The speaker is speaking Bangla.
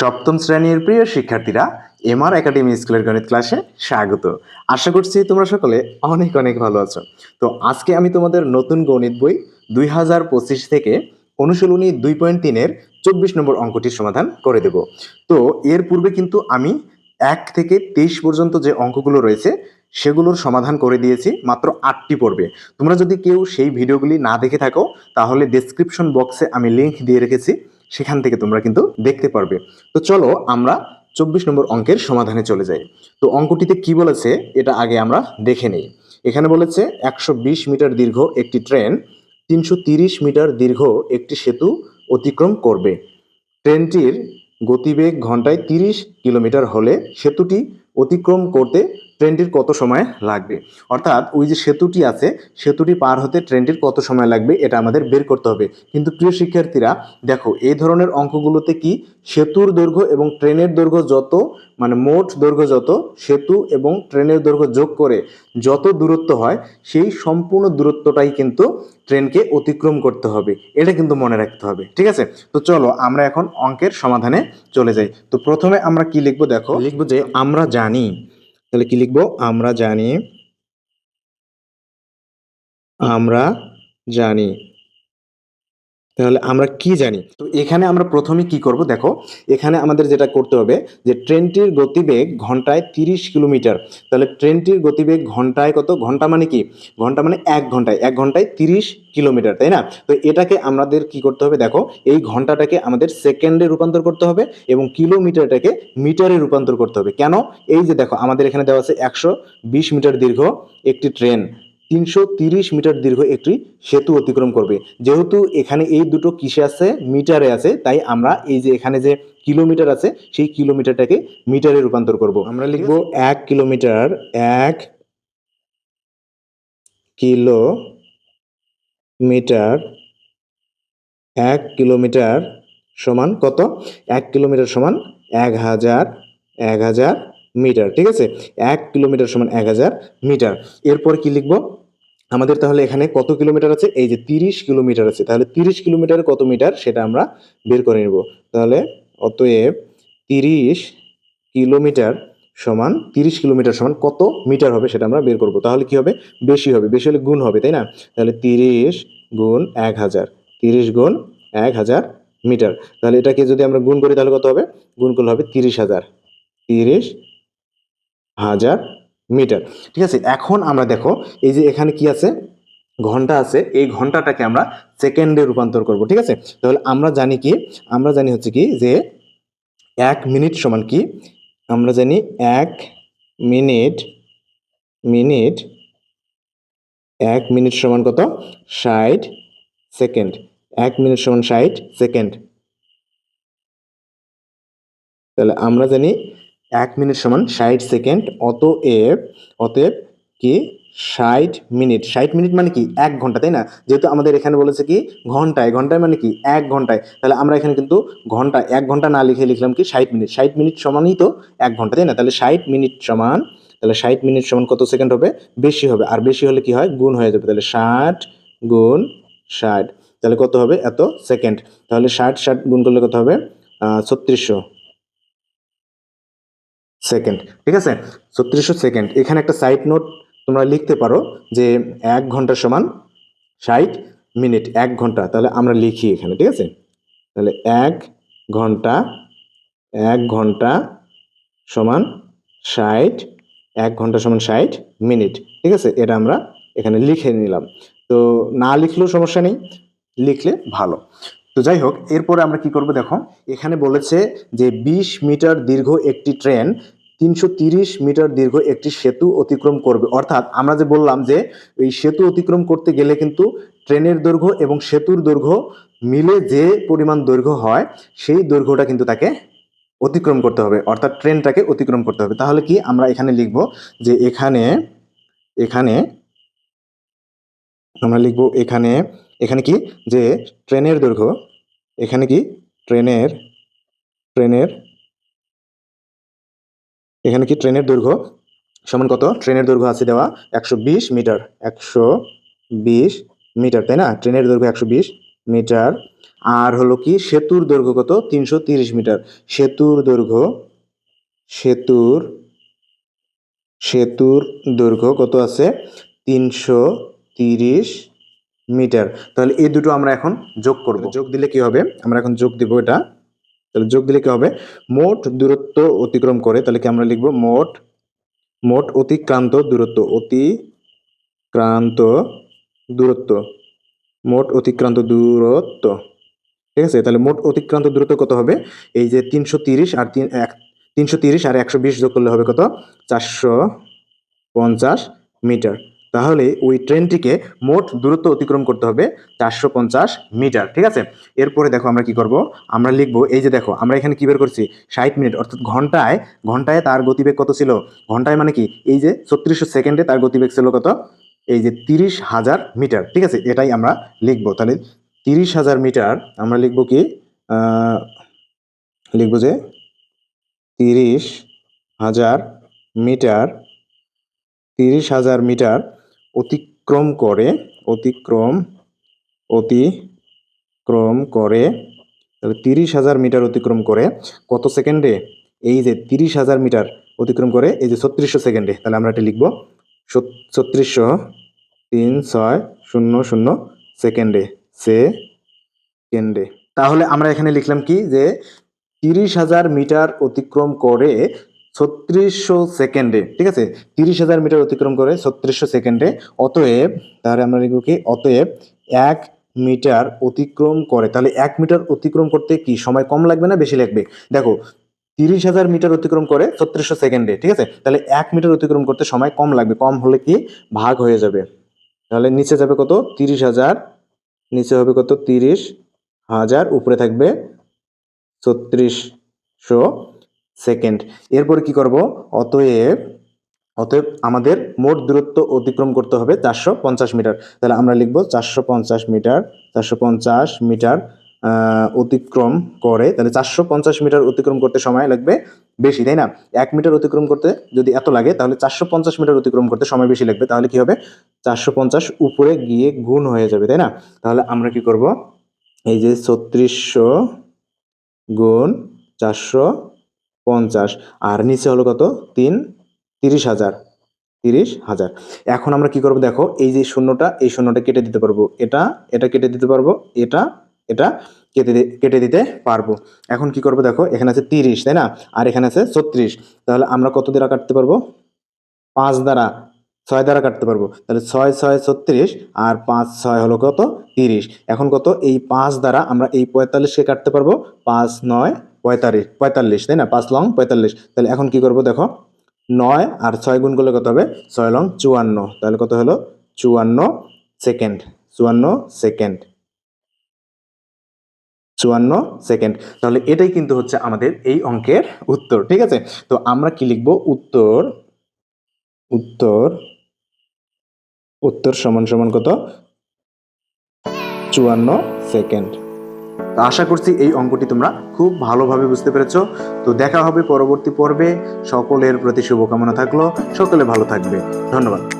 সপ্তম শ্রেণির প্রিয় শিক্ষার্থীরা এমআর একাডেমি স্কুলের গণিত ক্লাসে স্বাগত। আশা করছি তোমরা সকলে অনেক অনেক ভালো আছো। তো আজকে আমি তোমাদের নতুন গণিত বই দুই হাজার পঁচিশ থেকে অনুশীলনী দুই পয়েন্ট তিনের চব্বিশ নম্বর অঙ্কটির সমাধান করে দেব। তো এর পূর্বে কিন্তু আমি এক থেকে তেইশ পর্যন্ত যে অঙ্কগুলো রয়েছে, সেগুলোর সমাধান করে দিয়েছি মাত্র আটটি পর্বে। তোমরা যদি কেউ সেই ভিডিওগুলি না দেখে থাকো, তাহলে ডেসক্রিপশন বক্সে আমি লিংক দিয়ে রেখেছি। সেখান থেকে তোমরা কিন্তু দেখতে পারবে। তো চলো আমরা চব্বিশ নম্বর অঙ্কের সমাধানে চলে যাই। তো অঙ্কটিতে কি বলেছে, এটা আগে আমরা দেখে নেই। এখানে বলেছে একশো বিশ মিটার দীর্ঘ একটি ট্রেন, তিনশো মিটার দীর্ঘ একটি সেতু অতিক্রম করবে। ট্রেনটির গতিবেগ ঘন্টায় তিরিশ কিলোমিটার হলে সেতুটি অতিক্রম করতে ট্রেনটির কত সময় লাগবে? অর্থাৎ ওই যে সেতুটি আছে, সেতুটি পার হতে ট্রেনটির কত সময় লাগবে এটা আমাদের বের করতে হবে। কিন্তু প্রিয় শিক্ষার্থীরা, দেখো, এই ধরনের অঙ্কগুলোতে কি সেতুর দৈর্ঘ্য এবং ট্রেনের দৈর্ঘ্য যত মানে মোট দৈর্ঘ্য যত, সেতু এবং ট্রেনের দৈর্ঘ্য যোগ করে যত দূরত্ব হয়, সেই সম্পূর্ণ দূরত্বটাই কিন্তু ট্রেনকে অতিক্রম করতে হবে। এটা কিন্তু মনে রাখতে হবে, ঠিক আছে? তো চলো, আমরা এখন অঙ্কের সমাধানে চলে যাই। তো প্রথমে আমরা কি লিখব দেখো? লিখব যে আমরা জানি। তাহলে কি লিখব? আমরা জানি আমরা জানি তাহলে আমরা কি জানি? তো এখানে আমরা প্রথমে কি করব? দেখো, এখানে আমাদের যেটা করতে হবে যে ট্রেনটির গতিবেগ ঘন্টায় তিরিশ কিলোমিটার। তাহলে ট্রেনটির গতিবেগ ঘন্টায় কত? ঘণ্টা মানে কি? ঘণ্টা মানে এক ঘন্টায়। এক ঘন্টায় তিরিশ কিলোমিটার, তাই না? তো এটাকে আমাদের কি করতে হবে? দেখো, এই ঘন্টাটাকে আমাদের সেকেন্ডে রূপান্তর করতে হবে এবং কিলোমিটারটাকে মিটারে রূপান্তর করতে হবে। কেন? এই যে দেখো, আমাদের এখানে দেওয়া আছে একশো বিশ মিটার দীর্ঘ একটি ট্রেন। তিনশো তিরিশ মিটার দীর্ঘ একটি সেতু অতিক্রম করবে। যেহেতু এখানে এই দুটো কিসে আছে? মিটারে আছে। তাই আমরা এই যে এখানে যে কিলোমিটার আছে সেই কিলোমিটারটাকে মিটারে রূপান্তর করব। আমরা লিখব এক কিলোমিটার এক কিলো মিটার এক কিলোমিটার সমান কত? এক কিলোমিটার সমান এক হাজার এক হাজার মিটার। ঠিক আছে? এক কিলোমিটার সমান এক হাজার মিটার। এরপর কি লিখব? আমাদের তাহলে এখানে কত কিলোমিটার আছে? এই যে তিরিশ কিলোমিটার আছে। তাহলে তিরিশ কিলোমিটার কত মিটার? সেটা আমরা বের করে নেব। তাহলে অতএব তিরিশ কিলোমিটার সমান, তিরিশ কিলোমিটার সমান কত মিটার হবে সেটা আমরা বের করব। তাহলে কি হবে? বেশি হবে। বেশি হলে গুণ হবে, তাই না? তাহলে তিরিশ গুণ এক হাজার। তিরিশ গুণ এক হাজার মিটার। তাহলে এটাকে যদি আমরা গুণ করি তাহলে কত হবে? গুণ করলে হবে তিরিশ হাজার। তিরিশ হাজার মিটার। ঠিক আছে? এখন আমরা দেখো, এই যে এখানে কি আছে? ঘণ্টা আছে। এই ঘন্টাটাকে আমরা সেকেন্ডে রূপান্তর করব, ঠিক আছে? তাহলে আমরা জানি কি? আমরা জানি হচ্ছে কি যে এক মিনিট সমান কি? আমরা জানি এক মিনিট মিনিট, এক মিনিট সমান কত? ষাট সেকেন্ড। এক মিনিট সমান ষাট সেকেন্ড। তাহলে আমরা জানি এক মিনিট সমান ষাট সেকেন্ড, অতএব অতএব কি? ষাট মিনিট। ষাট মিনিট মানে কি? এক ঘণ্টা, তাই না? যেহেতু আমাদের এখানে বলেছে কি, ঘন্টায়। ঘন্টায় মানে কি? এক ঘন্টায়। তাহলে আমরা এখানে কিন্তু ঘণ্টা এক ঘণ্টা না লিখে লিখলাম কি? ষাট মিনিট। ষাট মিনিট সমানই তো এক ঘণ্টা, তাই না? তাহলে ষাট মিনিট সমান, তাহলে ষাট মিনিট সমান কত সেকেন্ড হবে? বেশি হবে। আর বেশি হলে কি হয়? গুণ হয়ে যাবে। তাহলে ষাট গুণ ষাট। তাহলে কত হবে? এত সেকেন্ড। তাহলে ষাট ষাট গুণ করলে কত হবে? ছত্রিশশো। সেকেন্ড, ঠিক আছে? ছত্রিশশো সেকেন্ড। এখানে একটা সাইড নোট তোমরা লিখতে পারো যে এক ঘণ্টা সমান ষাট মিনিট, এক ঘণ্টা। তাহলে আমরা লিখি এখানে, ঠিক আছে? তাহলে এক ঘণ্টা এক ঘণ্টা সমান ষাট, এক ঘণ্টা সমান ষাট মিনিট, ঠিক আছে? এটা আমরা এখানে লিখে নিলাম। তো না লিখলেও সমস্যা নেই, লিখলে ভালো। তো যাই হোক, এরপরে আমরা কি করব দেখো? এখানে বলেছে যে বিশ মিটার দীর্ঘ একটি ট্রেন তিনশো মিটার দীর্ঘ একটি সেতু অতিক্রম করবে। অর্থাৎ আমরা যে বললাম যে এই সেতু অতিক্রম করতে গেলে কিন্তু ট্রেনের দৈর্ঘ্য এবং সেতুর দৈর্ঘ্য মিলে যে পরিমাণ দৈর্ঘ্য হয়, সেই দৈর্ঘ্যটা কিন্তু তাকে অতিক্রম করতে হবে। অর্থাৎ ট্রেনটাকে অতিক্রম করতে হবে। তাহলে কি আমরা এখানে লিখব যে এখানে এখানে আমরা লিখব এখানে এখানে কি? যে ট্রেনের দৈর্ঘ্য, এখানে কি? ট্রেনের ট্রেনের এখানে কি ট্রেনের দৈর্ঘ্য? সমান কত? ট্রেনের দৈর্ঘ্য আছে দেওয়া একশো বিশ মিটার। একশো বিশ মিটার, তাই না? ট্রেনের দৈর্ঘ্য একশো বিশ মিটার। আর হলো কি, সেতুর দৈর্ঘ্য কত? তিনশো মিটার। সেতুর দৈর্ঘ্য, সেতুর সেতুর দৈর্ঘ্য কত আছে? তিনশো মিটার। তাহলে এই দুটো আমরা এখন যোগ করব। যোগ দিলে কি হবে? আমরা এখন যোগ দিব এটা। তাহলে যোগ দিলে কি হবে? মোট দূরত্ব অতিক্রম করে, তাহলে কি আমরা লিখব? মোট মোট অতিক্রান্ত দূরত্ব অতিক্রান্ত দূরত্ব, মোট অতিক্রান্ত দূরত্ব। ঠিক আছে? তাহলে মোট অতিক্রান্ত দূরত্ব কত হবে? এই যে তিনশো তিরিশ আর তিন, এক, তিনশো তিরিশ আর একশো বিশ যোগ করলে হবে কত? চারশো পঞ্চাশ মিটার। তাহলে ওই ট্রেনটিকে মোট দূরত্ব অতিক্রম করতে হবে চারশো পঞ্চাশ মিটার, ঠিক আছে? এরপরে দেখো আমরা কি করব? আমরা লিখব, এই যে দেখো, আমরা এখানে কী বের করছি? ষাট মিনিট, অর্থাৎ ঘন্টায় ঘন্টায় তার গতিবেগ কত ছিল? ঘন্টায় মানে কি? এই যে ছত্রিশশো সেকেন্ডে তার গতিবেগ ছিল কত? এই যে তিরিশ হাজার মিটার, ঠিক আছে? এটাই আমরা লিখব। তাহলে তিরিশ হাজার মিটার আমরা লিখব কি? লিখব যে তিরিশ হাজার মিটার, তিরিশ হাজার মিটার অতিক্রম করে, অতিক্রম অতিক্রম করে, তাহলে তিরিশ হাজার মিটার অতিক্রম করে কত সেকেন্ডে? এই যে তিরিশ হাজার মিটার অতিক্রম করে, এই যে ছত্রিশশো সেকেন্ডে, তাহলে আমরা এটা লিখব, ছত্রিশশো তিন ছয় শূন্য শূন্য সেকেন্ডে সেকেন্ডে। তাহলে আমরা এখানে লিখলাম কি? যে তিরিশ হাজার মিটার অতিক্রম করে ছত্রিশশো সেকেন্ডে, ঠিক আছে? তিরিশ হাজার মিটার অতিক্রম করে ছত্রিশশো সেকেন্ডে। অতএব, তাহলে আমরা লিখব কি? অতএব, এক মিটার অতিক্রম করে, তাহলে এক মিটার অতিক্রম করতে কি? সময় কম লাগবে না বেশি লাগবে? দেখো, তিরিশ হাজার মিটার অতিক্রম করে ছত্রিশশো সেকেন্ডে, ঠিক আছে? তাহলে এক মিটার অতিক্রম করতে সময় কম লাগবে, কম হলে কি? ভাগ হয়ে যাবে। তাহলে নিচে যাবে কত? তিরিশ হাজার, নিচে হবে কত? তিরিশ হাজার, উপরে থাকবে ছত্রিশশো সেকেন্ড। এরপরে কি করব? অতএব অতএব আমাদের মোট দূরত্ব অতিক্রম করতে হবে চারশো পঞ্চাশ মিটার। তাহলে আমরা লিখব চারশো পঞ্চাশ মিটার, চারশো পঞ্চাশ মিটার অতিক্রম করে। তাহলে চারশো পঞ্চাশ মিটার অতিক্রম করতে সময় লাগবে বেশি, তাই না? এক মিটার অতিক্রম করতে যদি এত লাগে, তাহলে চারশো পঞ্চাশ মিটার অতিক্রম করতে সময় বেশি লাগবে। তাহলে কি হবে? চারশো পঞ্চাশ উপরে গিয়ে গুণ হয়ে যাবে, তাই না? তাহলে আমরা কি করব? এই যে ছত্রিশশো গুণ চারশো পঞ্চাশ। আর নিচে হলো কত? তিন, তিরিশ হাজার। তিরিশ হাজার। এখন আমরা কি করব দেখো, এই যে শূন্যটা, এই শূন্যটা কেটে দিতে পারব। এটা এটা কেটে দিতে পারব। এটা এটা কেটে কেটে দিতে পারব। এখন কি করব দেখো, এখানে আছে তিরিশ, তাই না? আর এখানে আছে ছত্রিশ। তাহলে আমরা কত দ্বারা কাটতে পারব? পাঁচ দ্বারা। ছয় দ্বারা কাটতে পারব। তাহলে ছয় ছয়, ছত্রিশ। আর পাঁচ, ছয় হলো কত? তিরিশ। এখন কত? এই পাঁচ দ্বারা আমরা এই পঁয়তাল্লিশকে কাটতে পারব। পাঁচ, নয় পঁয়তাল্লিশ পঁয়তাল্লিশ, তাই না? পাঁচ লং, পঁয়তাল্লিশ। তাহলে এখন কি করব দেখো? নয় আর ছয় গুণ করলে কত হবে? ছয় লং চুয়ান্ন। তাহলে কত হলো? চুয়ান্ন সেকেন্ড চুয়ান্ন সেকেন্ড। চুয়ান্ন সেকেন্ড। তাহলে এটাই কিন্তু হচ্ছে আমাদের এই অঙ্কের উত্তর, ঠিক আছে? তো আমরা কি লিখব? উত্তর উত্তর উত্তর সমান সমান কত? চুয়ান্ন সেকেন্ড। তো আশা করছি এই অঙ্কটি তোমরা খুব ভালোভাবে বুঝতে পেরেছ। তো দেখা হবে পরবর্তী পর্বে। সকলের প্রতি শুভকামনা থাকল। সকলে ভালো থাকবে। ধন্যবাদ।